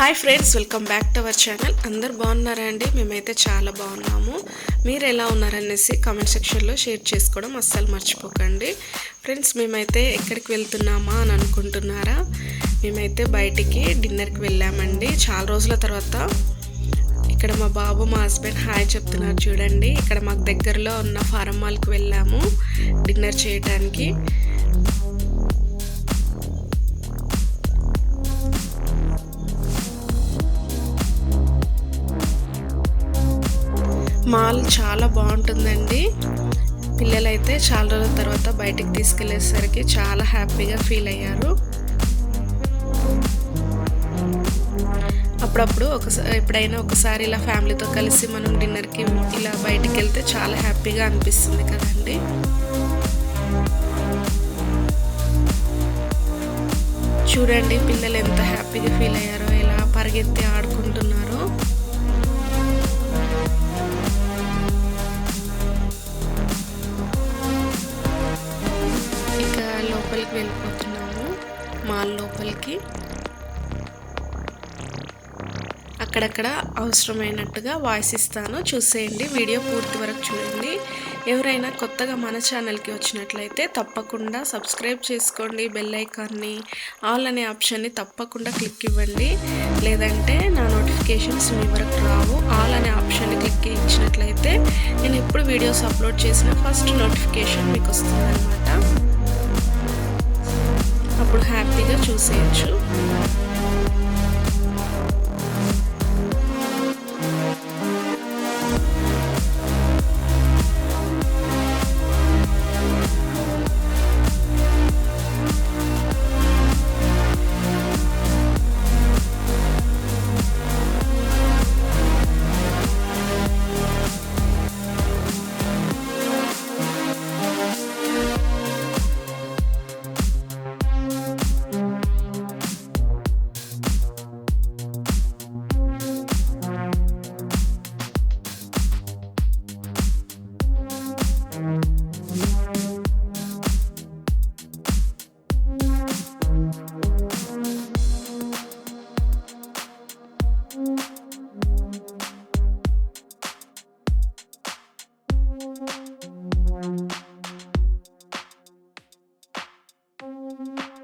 Hi friends welcome back to our channel అందరు బాగున్నారా అండి? మేమైతే చాలా బాగున్నాము. మీరు ఎలా ఉన్నారనేసి కామెంట్ సెక్షన్లో షేర్ చేసుకోవడం అస్సలు మర్చిపోకండి. ఫ్రెండ్స్ మేమైతే ఎక్కడికి వెళ్తున్నామా అని అనుకుంటున్నారా? మేమైతే బయటికి డిన్నర్కి వెళ్ళామండి. చాలా రోజుల తర్వాత ఇక్కడ మా బాబు మా హస్బెండ్ హాయ్ చెప్తున్నారు చూడండి. ఇక్కడ మాకు దగ్గరలో ఉన్న ఫారం మాల్కి వెళ్ళాము. డిన్నర్ చేయడానికి మాల్ చాలా బాగుంటుందండి. పిల్లలైతే చాలా రోజుల తర్వాత బయటికి తీసుకెళ్ళేసరికి చాలా హ్యాపీగా ఫీల్ అయ్యారు. అప్పుడప్పుడు ఒకసారి ఎప్పుడైనా ఒకసారి ఇలా ఫ్యామిలీతో కలిసి మనం డిన్నర్కి ఇలా బయటికి వెళ్తే చాలా హ్యాపీగా అనిపిస్తుంది కదండి. చూడండి పిల్లలు ఎంత హ్యాపీగా ఫీల్ అయ్యారో ఇలా పరిగెత్తి ఆడుకుంటున్నారు. లోపలికి వెళ్ళిపోతున్నాము. మాల్ లోపలికి. అక్కడక్కడ అవసరమైనట్టుగా వాయిస్ ఇస్తాను. చూసేయండి. వీడియో పూర్తి వరకు చూడండి. ఎవరైనా కొత్తగా మన ఛానల్కి వచ్చినట్లయితే తప్పకుండా సబ్స్క్రైబ్ చేసుకోండి. బెల్ ఐకాన్ని ఆల్ అనే ఆప్షన్ని తప్పకుండా క్లిక్ ఇవ్వండి. లేదంటే నా నోటిఫికేషన్స్ మీ వరకు రావు. ఆల్ అనే ఆప్షన్ని క్లిక్ ఇచ్చినట్లయితే నేను ఎప్పుడు వీడియోస్ అప్లోడ్ చేసిన ఫస్ట్ నోటిఫికేషన్ మీకు వస్తుందన్నమాట. అప్పుడు హ్యాపీగా చూసేయచ్చు.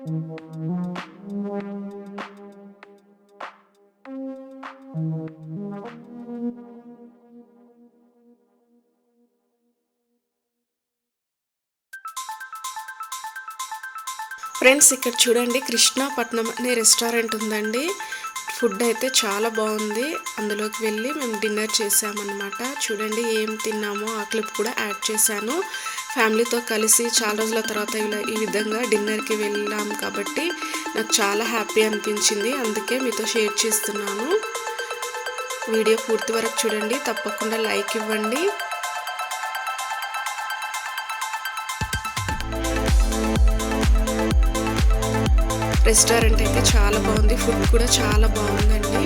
ఫ్రెండ్స్ ఇక్కడ చూడండి కృష్ణాపట్నం అనే రెస్టారెంట్ ఉందండి. ఫుడ్ అయితే చాలా బాగుంది. అందులోకి వెళ్ళి మేము డిన్నర్ చేసామన్నమాట చూడండి ఏం తిన్నామో ఆ క్లిప్ కూడా యాడ్ చేశాను. ఫ్యామిలీతో కలిసి చాలా రోజుల తర్వాత ఇలా ఈ విధంగా డిన్నర్కి వెళ్ళాం కాబట్టి నాకు చాలా హ్యాపీ అనిపించింది. అందుకే మీతో షేర్ చేస్తున్నాను. వీడియో పూర్తి వరకు చూడండి. తప్పకుండా లైక్ ఇవ్వండి. రెస్టారెంట్ అయితే చాలా బాగుంది. ఫుడ్ కూడా చాలా బాగుందండి.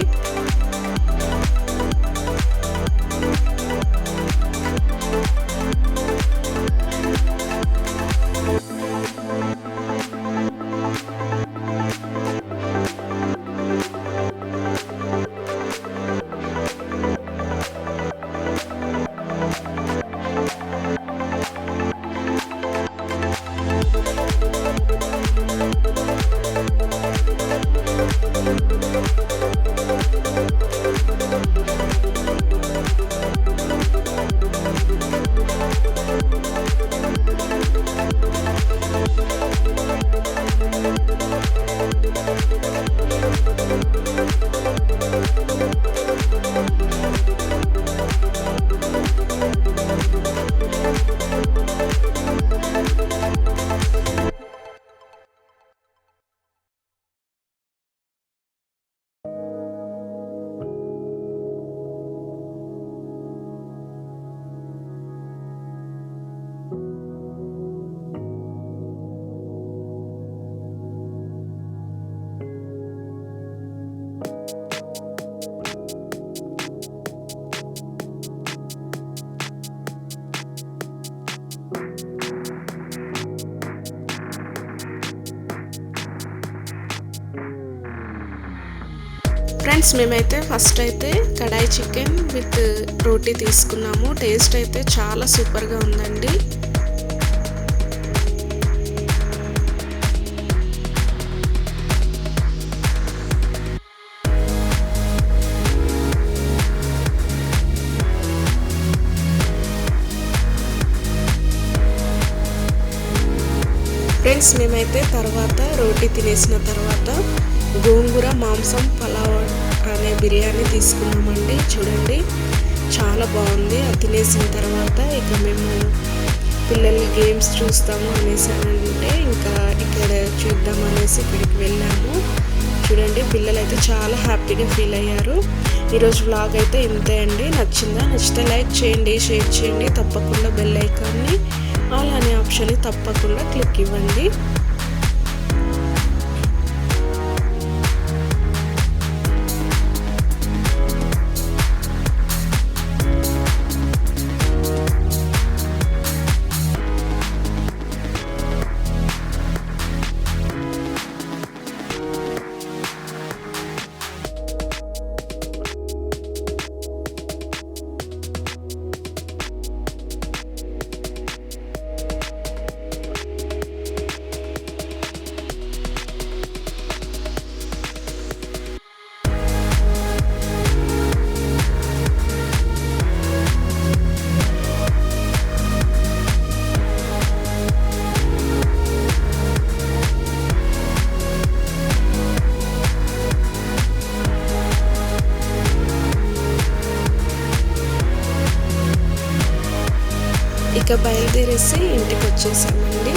ఫ్రెండ్స్ మేమైతే ఫస్ట్ అయితే కడాయి చికెన్ విత్ రోటీ తీసుకున్నాము. టేస్ట్ అయితే చాలా సూపర్గా ఉందండి. ఫ్రెండ్స్ మేమైతే తర్వాత రోటీ తినేసిన తర్వాత గోంగూర మాంసం పలావ్ అనే బిర్యానీ తీసుకున్నామండి. చూడండి చాలా బాగుంది. అది తినేసిన తర్వాత ఇక మేము పిల్లలు గేమ్స్ చూస్తాము అనేసి అంటే ఇంకా ఇక్కడ చూద్దాం అనేసి ఇక్కడికి వెళ్ళాము. చూడండి పిల్లలు అయితే చాలా హ్యాపీగా ఫీల్ అయ్యారు. ఈరోజు వ్లాగ్ అయితే ఇంతే అండి. నచ్చిందా? నచ్చితే లైక్ చేయండి షేర్ చేయండి. తప్పకుండా బెల్ ఐకాన్ని ఆల్ అనే ఆప్షన్ని తప్పకుండా క్లిక్ ఇవ్వండి. ఇక బయలుదేరేసి ఇంటికి వచ్చేసామండి.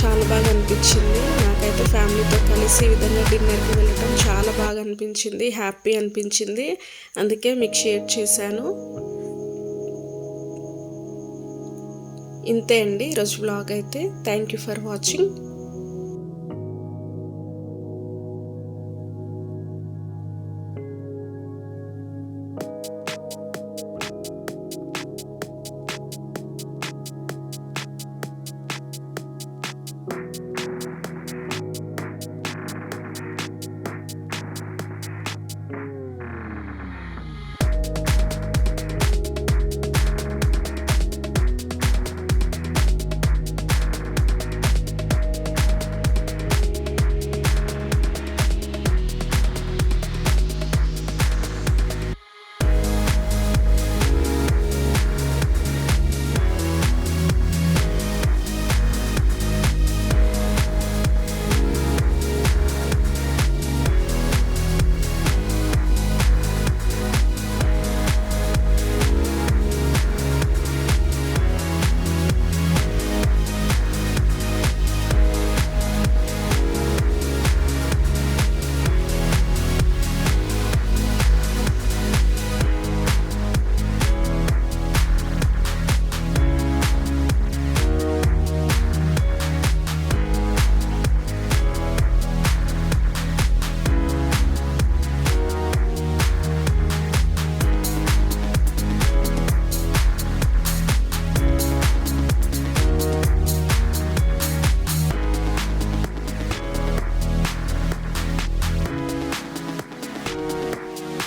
చాలా బాగా అనిపించింది. నాకైతే ఫ్యామిలీతో కలిసి ఈ విధంగా డిన్నర్కి వెళ్ళటం చాలా బాగా అనిపించింది. హ్యాపీ అనిపించింది. అందుకే మీకు షేర్ చేశాను. ఇంతే అండి. ఈరోజు బ్లాగ్ అయితే. Thank you for watching. Bye.